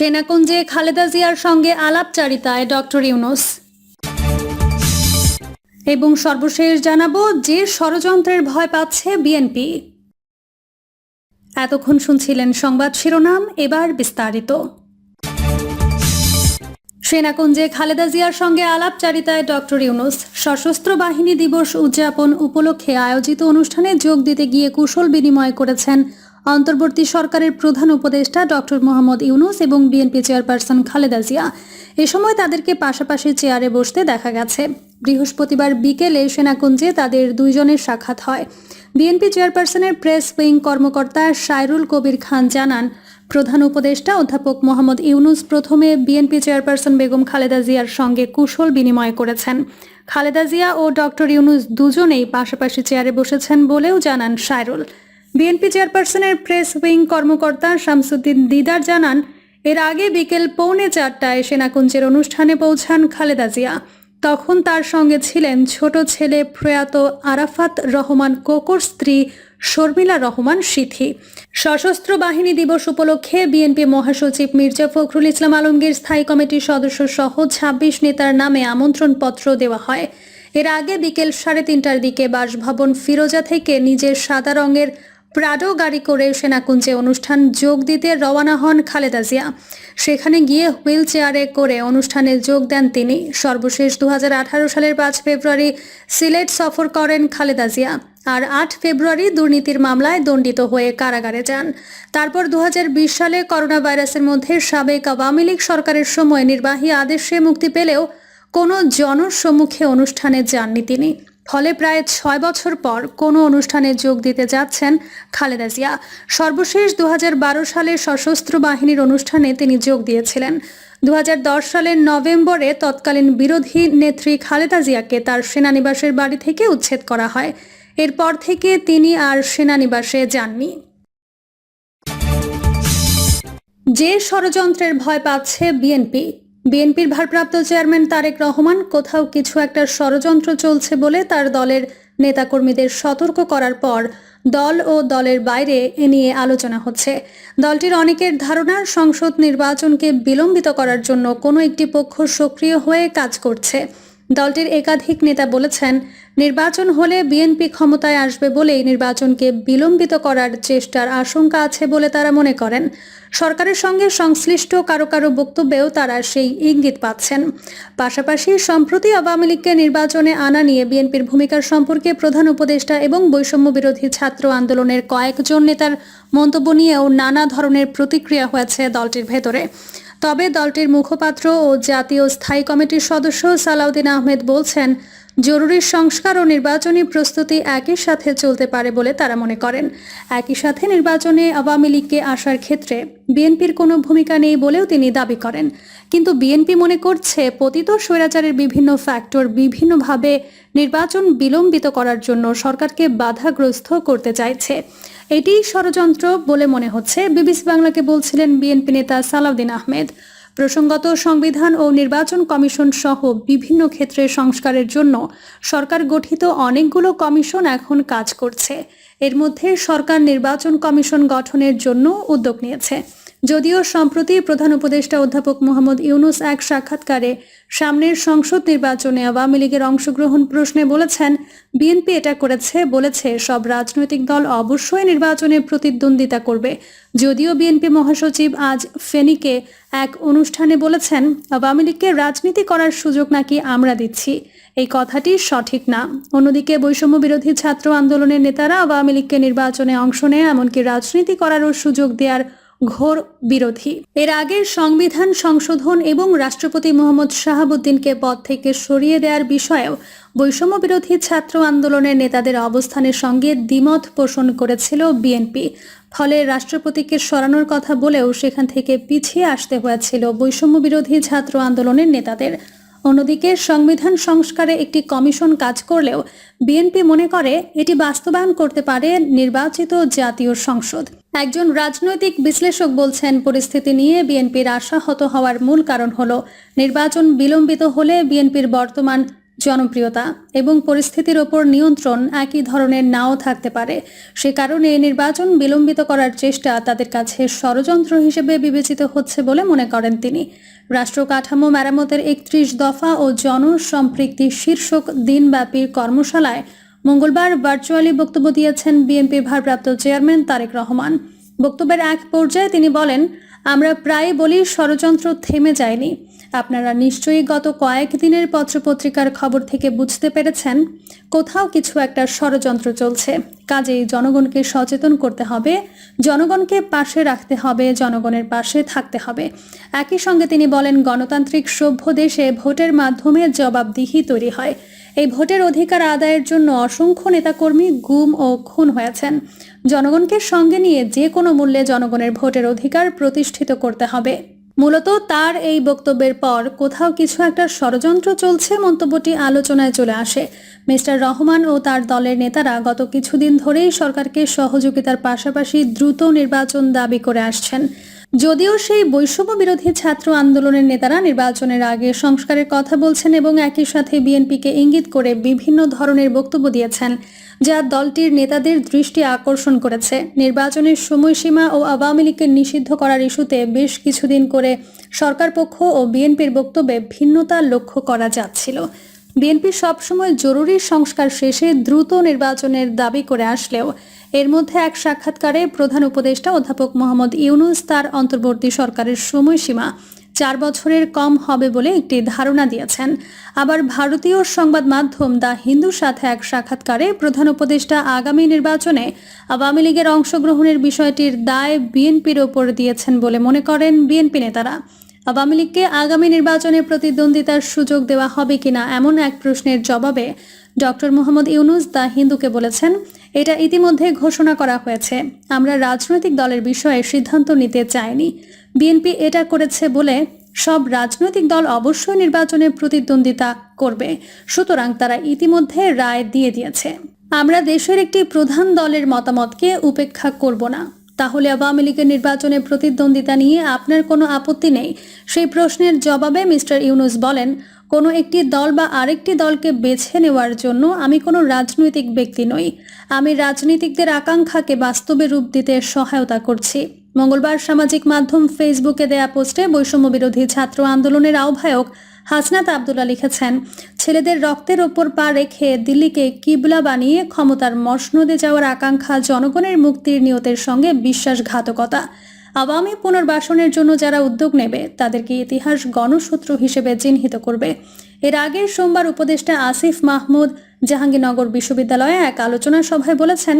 সেনাকুঞ্জে খালেদা জিয়ার সঙ্গে আলাপচারিতায় ডক্টর ইউনুস। এবং সর্বশেষ জানাব যে ষড়যন্ত্রের ভয় পাচ্ছে বিএনপি। এতক্ষণ শুনছিলেন সংবাদ শিরোনাম, এবার বিস্তারিত। সেনাকুঞ্জে খালেদা জিয়ার সঙ্গে আলাপচারিতায় ডক্টর ইউনুস। সশস্ত্র বাহিনী দিবস উদযাপন উপলক্ষে আয়োজিত অনুষ্ঠানে যোগ দিতে গিয়ে কুশল বিনিময় করেছেন অন্তর্বর্তী সরকারের প্রধান উপদেষ্টা ডক্টর মোহাম্মদ ইউনুস এবং বিএনপি চেয়ারপারসন খালেদা জিয়া এ সময় তাদেরকে পাশাপাশি চেয়ারে বসতে দেখা গেছে। বৃহস্পতিবার বিকেলে সেনাকুঞ্জে তাদের দুইজনের সাক্ষাৎ হয়। বিএনপি চেয়ারপারসনের প্রেস উইং কর্মকর্তা সাইরুল কবির খান জানান, প্রধান উপদেষ্টা অধ্যাপক মোহাম্মদ ইউনুস প্রথমে বিএনপি চেয়ারপারসন বেগম খালেদা জিয়ার সঙ্গে কুশল বিনিময় করেছেন। খালেদা জিয়া ও ডক্টর ইউনুস দুজনেই পাশাপাশি চেয়ারে বসেছেন বলেও জানান সাইরুল বিএনপি চেয়ারপারসনের প্রেস উইং কর্মকর্তা শামসুদ্দিন দিদার জানান, এর আগে বিকেল পৌনে চারটায় সেনাকুঞ্জের অনুষ্ঠানে পৌঁছান খালেদা জিয়া। তখন তার সঙ্গে ছিলেন ছোট ছেলে প্রয়াত আরাফাত রহমান কোকর স্ত্রী শর্মিলা রহমান সিথি। সশস্ত্র বাহিনী দিবস উপলক্ষে বিএনপি মহাসচিব মির্জা ফখরুল ইসলাম আলমগীর স্থায়ী কমিটির সদস্য সহ ছাব্বিশ নেতার নামে আমন্ত্রণপত্র দেওয়া হয়। এর আগে বিকেল সাড়ে তিনটার দিকে বাসভবন ফিরোজা থেকে নিজের সাদা রঙের প্রাডো গাড়ি করে সেনাকুঞ্জে অনুষ্ঠান যোগ দিতে রওনা হন খালেদা জিয়া। সেখানে গিয়ে হুইল চেয়ারে করে অনুষ্ঠানে যোগ দেন তিনি। সর্বশেষ দু হাজার আঠারো সালের পাঁচ ফেব্রুয়ারি সিলেট সফর করেন খালেদা জিয়া আর আট ফেব্রুয়ারি দুর্নীতির মামলায় দণ্ডিত হয়ে কারাগারে যান। তারপর দু হাজার বিশ সালে করোনা ভাইরাসের মধ্যে সাবেক আওয়ামী লীগ সরকারের সময় নির্বাহী আদেশে মুক্তি পেলেও কোনো জনসম্মুখে অনুষ্ঠানে যাননি তিনি। ফলে প্রায় ছয় বছর পর কোনো অনুষ্ঠানে যোগ দিতে যাচ্ছেন খালেদা জিয়া। সর্বশেষ দু হাজার বারো সালে সশস্ত্র বাহিনীর অনুষ্ঠানে তিনি যোগ দিয়েছিলেন। দু হাজার দশ সালের নভেম্বরে তৎকালীন বিরোধী নেত্রী খালেদা জিয়াকে তার সেনানিবাসের বাড়ি থেকে উচ্ছেদ করা হয়। এরপর থেকে তিনি আর সেনানিবাসে যাননি। যে ষড়যন্ত্রের ভয় পাচ্ছে বিএনপি। বিএনপির ভারপ্রাপ্ত চেয়ারম্যান তারেক রহমান, কোথাও কিছু একটা ষড়যন্ত্র চলছে বলে তার দলের নেতাকর্মীদের সতর্ক করার পর দল ও দলের বাইরে এ নিয়ে আলোচনা হচ্ছে। দলটির অনেকের ধারণা, সংসদ নির্বাচনকে বিলম্বিত করার জন্য কোনো একটি পক্ষ সক্রিয় হয়ে কাজ করছে। দলটির একাধিক নেতা বলেছেন, নির্বাচন হলে বিএনপি ক্ষমতায় আসবে বলেই নির্বাচনকে বিলম্বিত করার চেষ্টার আশঙ্কা আছে বলে তারা মনে করেন। সরকারের সঙ্গে সংশ্লিষ্ট কারও কারও বক্তব্যেও তারা সেই ইঙ্গিত পাচ্ছেন। পাশাপাশি সম্প্রতি আওয়ামী লীগকে নির্বাচনে আনা নিয়ে বিএনপির ভূমিকার সম্পর্কে প্রধান উপদেষ্টা এবং বৈষম্য বিরোধী ছাত্র আন্দোলনের কয়েকজন নেতার মন্তব্য নিয়েও নানা ধরনের প্রতিক্রিয়া হয়েছে দলটির ভেতরে। তবে দলটির মুখপাত্র ও জাতীয় স্থায়ী কমিটির সদস্য সালাউদ্দিন আহমেদ বলছেন জরুরি সংস্কার ও নির্বাচনী প্রস্তুতি একই সাথে চলতে পারে বলে তারা মনে করেন। একই সাথে নির্বাচনে আওয়ামী লীগকে আসার ক্ষেত্রে বিএনপির কোনো ভূমিকা নেই বলেও তিনি দাবি করেন। কিন্তু বিএনপি মনে করছে, পতিত স্বৈরাচারের বিভিন্ন ফ্যাক্টর বিভিন্নভাবে নির্বাচন বিলম্বিত করার জন্য সরকারকে বাধাগ্রস্ত করতে চাইছে। এটি ষড়যন্ত্র বলে মনে হচ্ছে। বিবিসি বাংলাকে বলছিলেন বিএনপি নেতা সালাউদ্দিন আহমেদ। প্রসঙ্গত সংবিধান ও নির্বাচন কমিশন সহ বিভিন্ন ক্ষেত্রে সংস্কারের জন্য সরকার গঠিত অনেকগুলো কমিশন এখন কাজ করছে। এর মধ্যে সরকার নির্বাচন কমিশন গঠনের জন্য উদ্যোগ নিয়েছে। যদিও সম্প্রতি প্রধান উপদেষ্টা অধ্যাপক মোহাম্মদ ইউনুস এক সাক্ষাৎকারে সামনের সংসদ নির্বাচনে আওয়ামী লীগের অংশগ্রহণ প্রশ্নে বলেছেন, বিএনপি এটা করেছে, বলেছে, সব রাজনৈতিক দল অবশ্যই নির্বাচনে প্রতিদ্বন্দ্বিতা করবে। যদিও বিএনপি মহাসচিব আজ ফেনীকে এক অনুষ্ঠানে বলেছেন, আওয়ামী লীগকে রাজনীতি করার সুযোগ নাকি আমরা দিচ্ছি। এই কথাটি সঠিক না। অন্যদিকে বৈষম্য বিরোধী ছাত্র আন্দোলনের নেতারা আওয়ামী লীগকে নির্বাচনে অংশ নেয়, এমনকি রাজনীতি করারও সুযোগ দেওয়ার ঘোর বিরোধী। এর আগে সংবিধান সংশোধন এবং রাষ্ট্রপতি মোহাম্মদ শাহাবুদ্দিনকে পদ থেকে সরিয়ে দেওয়ার বিষয়েও বৈষম্য বিরোধী ছাত্র আন্দোলনের নেতাদের অবস্থানের সঙ্গে দ্বিমত পোষণ করেছিল বিএনপি। ফলে রাষ্ট্রপতিকে সরানোর কথা বলেও সেখান থেকে পিছিয়ে আসতে হয়েছিল বৈষম্য বিরোধী ছাত্র আন্দোলনের নেতাদের। অন্যদিকে সংবিধান সংস্কারে একটি কমিশন কাজ করলেও বিএনপি মনে করে এটি বাস্তবায়ন করতে পারে নির্বাচিত জাতীয় সংসদ। একজন রাজনৈতিক বিশ্লেষক বলছেন, পরিস্থিতি নিয়ে বিএনপির আশাহত হওয়ার মূল কারণ হল নির্বাচন বিলম্বিত হলে বিএনপির বর্তমান জনপ্রিয়তা এবং পরিস্থিতির ওপর নিয়ন্ত্রণ একই ধরনের নাও থাকতে পারে। সে কারণে নির্বাচন বিলম্বিত করার চেষ্টা তাদের কাছে ষড়যন্ত্র হিসেবে বিবেচিত হচ্ছে বলে মনে করেন তিনি। রাষ্ট্র কাঠামো মেরামতের একত্রিশ দফা ও জনসম্পৃক্তি শীর্ষক দিনব্যাপী কর্মশালায় মঙ্গলবার ভার্চুয়ালি বক্তব্য দিয়েছেন বিএনপির ভারপ্রাপ্ত চেয়ারম্যান তারেক রহমান। বক্তব্যের এক পর্যায়ে তিনি বলেন, আমরা প্রায় বলি ষড়যন্ত্র থেমে যায়নি। আপনারা নিশ্চয়ই গত কয়েক দিনের পত্রপত্রিকার খবর থেকে বুঝতে পেরেছেন, কোথাও কিছু একটা ষড়যন্ত্র চলছে। কাজেই জনগণকে সচেতন করতে হবে, জনগণকে পাশে রাখতে হবে, জনগণের পাশে থাকতে হবে। একই সঙ্গে তিনি বলেন, গণতান্ত্রিক সভ্য দেশে ভোটের মাধ্যমে জবাবদিহি তৈরি হয়। এই ভোটের অধিকার আদায়ের জন্য অসংখ্য নেতাকর্মী গুম ও খুন হয়েছেন। জনগণকে সঙ্গে নিয়ে যে কোনো মূল্যে জনগণের ভোটের অধিকার প্রতিষ্ঠিত করতে হবে। মূলত তার এই বক্তব্যের পর কোথাও কিছু একটা ষড়যন্ত্র চলছে মন্তব্যটি আলোচনায় চলে আসে। মিস্টার রহমান ও তার দলের নেতারা গত কিছুদিন ধরেই সরকারকে সহযোগিতার পাশাপাশি দ্রুত নির্বাচন দাবি করে আসছেন। যদিও সেই বৈষম্য বিরোধী ছাত্র আন্দোলনের নেতারা নির্বাচনের আগে সংস্কারের কথা বলছেন এবং একই সাথে বিএনপিকে ইঙ্গিত করে বিভিন্ন ধরনের বক্তব্য দিয়েছেন, যা দলটির নেতাদের দৃষ্টি আকর্ষণ করেছে। নির্বাচনের সময়সীমা ও আওয়ামী লীগকে নিষিদ্ধ করার ইস্যুতে বেশ কিছুদিন করে সরকার পক্ষ ও বিএনপির বক্তব্যে ভিন্নতা লক্ষ্য করা যাচ্ছিল। বিএনপি সবসময় জরুরি সংস্কার শেষে দ্রুত নির্বাচনের দাবি করে আসলেও এর মধ্যে এক সাক্ষাৎকারে প্রধান উপদেষ্টা অধ্যাপক মোহাম্মদ ইউনুস তার অন্তর্বর্তী সরকারের সময়সীমা চার বছরের কম হবে বলে একটি ধারণা দিয়েছেন। আবার ভারতীয় সংবাদ মাধ্যম দ্য হিন্দুর সাথে এক সাক্ষাৎকারে প্রধান উপদেষ্টা আগামী নির্বাচনে আওয়ামী লীগের অংশগ্রহণের বিষয়টির দায় বিএনপির ওপর দিয়েছেন বলে মনে করেন বিএনপি নেতারা। আওয়ামী লীগকে আগামী নির্বাচনে প্রতিদ্বন্দ্বিতার সুযোগ দেওয়া হবে কিনা এমন এক প্রশ্নের জবাবে ডক্টর মোহাম্মদ ইউনুস দ্য হিন্দুকে বলেছেন, এটা ইতিমধ্যে ঘোষণা করা হয়েছে। আমরা রাজনৈতিক দলের বিষয়ে সিদ্ধান্ত নিতে চাইনি। বিএনপি এটা করেছে বলে সব রাজনৈতিক দল অবশ্যই নির্বাচনে প্রতিদ্বন্দ্বিতা করবে। সুতরাং তারা ইতিমধ্যে রায় দিয়ে দিয়েছে। আমরা দেশের একটি প্রধান দলের মতামতকে উপেক্ষা করব না। তাহলে আওয়ামী লীগের নির্বাচনে প্রতিদ্বন্দ্বিতা নিয়ে আপনার কোনো আপত্তি নেই? সেই প্রশ্নের জবাবে মিস্টার ইউনুস বলেন, কোনো একটি দল বা আরেকটি দলকে বেছে নেওয়ার জন্য আমি কোনো রাজনৈতিক ব্যক্তি নই। আমি রাজনীতিকদের আকাঙ্ক্ষাকে বাস্তবে রূপ দিতে সহায়তা করছি। মঙ্গলবার সামাজিক মাধ্যম ফেসবুকে দেয়া পোস্টে বৈষম্য বিরোধী ছাত্র আন্দোলনের আহ্বায়ক হাসনাত আবদুল্লা লিখেছেন, ছেলেদের রক্তের ওপর পা রেখে দিল্লিকে কিবলা বানিয়ে ক্ষমতার মসনদে যাওয়ার আকাঙ্ক্ষা জনগণের মুক্তির নিয়তের সঙ্গে বিশ্বাসঘাতকতা। আওয়ামী পুনর্বাসনের জন্য যারা উদ্যোগ নেবে, তাদেরকে ইতিহাস গণশত্রু হিসেবে চিহ্নিত করবে। এর আগের সোমবার উপদেষ্টা আসিফ মাহমুদ জাহাঙ্গীরনগর বিশ্ববিদ্যালয়ে এক আলোচনা সভায় বলেছেন,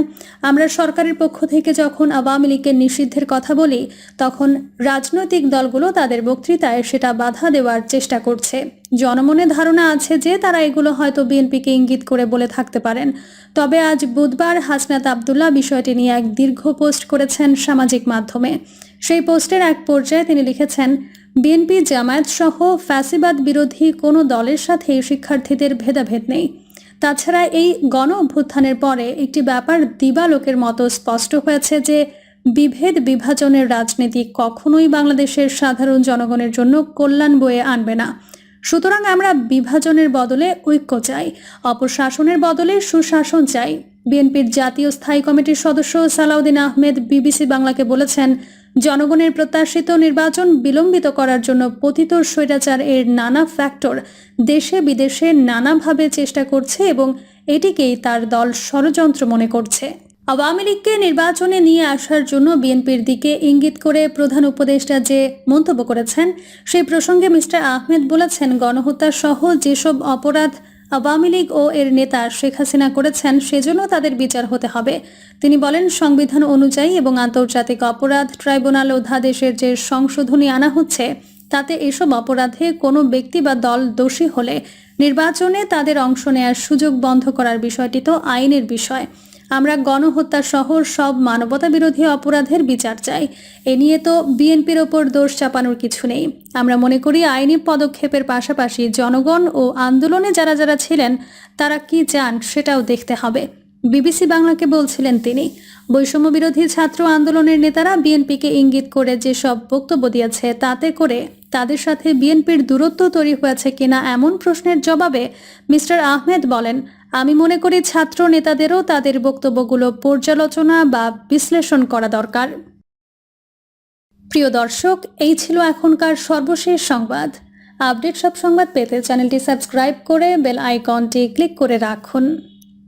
আমরা সরকারের পক্ষ থেকে যখন আওয়ামী লীগের নিষিদ্ধের কথা বলি, তখন রাজনৈতিক দলগুলো তাদের বক্তৃতায় সেটা বাধা দেওয়ার চেষ্টা করছে। জনমনে ধারণা আছে যে তারা এগুলো হয়তো বিএনপিকে ইঙ্গিত করে বলে থাকতে পারেন। তবে আজ বুধবার হাসনাত আবদুল্লাহ বিষয়টি নিয়ে এক দীর্ঘ পোস্ট করেছেন সামাজিক মাধ্যমে। সেই পোস্টের এক পর্যায়ে তিনি লিখেছেন, বিএনপি জামায়াত সহ ফ্যাসিবাদ বিরোধী কোনো দলের সাথে শিক্ষার্থীদের ভেদাভেদ নেই। তাছাড়া এই গণ অভ্যুত্থানের পরে একটি ব্যাপার দিবালোকের মতো স্পষ্ট হয়েছে যে, বিভেদ বিভাজনের রাজনীতি কখনোই বাংলাদেশের সাধারণ জনগণের জন্য কল্যাণ বয়ে আনবে না। সুতরাং আমরা বিভাজনের বদলে ঐক্য চাই, অপশাসনের বদলে সুশাসন চাই। বিএনপির জাতীয় স্থায়ী কমিটির সদস্য সালাউদ্দিন আহমেদ বিবিসি বাংলাকে বলেছেন জনগণের প্রত্যাশিত নির্বাচন বিলম্বিত করার জন্য পতিত স্বৈরাচার এর নানা ফ্যাক্টর দেশে বিদেশে নানাভাবে চেষ্টা করছে এবং এটিকেই তার দল ষড়যন্ত্র মনে করছে। আওয়ামী লীগকে নির্বাচনে নিয়ে আসার জন্য বিএনপির দিকে ইঙ্গিত করে প্রধান উপদেষ্টা যে মন্তব্য করেছেন সেই প্রসঙ্গে মিস্টার আহমেদ বলেছেন, গণহত্যা সহ যেসব অপরাধ আওয়ামী লীগ ও এর নেতা শেখ হাসিনা করেছেন, সেজন্য তাদের বিচার হতে হবে। তিনি বলেন, সংবিধান অনুযায়ী এবং আন্তর্জাতিক অপরাধ ট্রাইব্যুনাল অধ্যাদেশের যে সংশোধনী আনা হচ্ছে, তাতে এসব অপরাধে কোনো ব্যক্তি বা দল দোষী হলে নির্বাচনে তাদের অংশ নেয়ার সুযোগ বন্ধ করার বিষয়টি তো আইনের বিষয়। আমরা গণহত্যা সহ সব মানবতা বিরোধী অপরাধের বিচার চাই। এ নিয়ে তো বিএনপির ওপর দোষ চাপানোর কিছু নেই। আমরা মনে করি আইনি পদক্ষেপের পাশাপাশি জনগণ ও আন্দোলনে যারা যারা ছিলেন, তারা কি চান সেটাও দেখতে হবে। বিবিসি বাংলাকে বলছিলেন তিনি, বৈষম্য বিরোধী ছাত্র আন্দোলনের নেতারা বিএনপিকে ইঙ্গিত করে যেসব বক্তব্য দিয়েছে, তাতে করে তাদের সাথে বিএনপির দূরত্ব তৈরি হয়েছে কিনা এমন প্রশ্নের জবাবে মিস্টার আহমেদ বলেন আমি মনে করি ছাত্র নেতাদেরও তাদের বক্তব্যগুলো পর্যালোচনা বা বিশ্লেষণ করা দরকার। প্রিয় দর্শক, এই ছিল এখনকার সর্বশেষ সংবাদ। আপডেট সব সংবাদ পেতে চ্যানেলটি সাবস্ক্রাইব করে বেল আইকনটি ক্লিক করে রাখুন।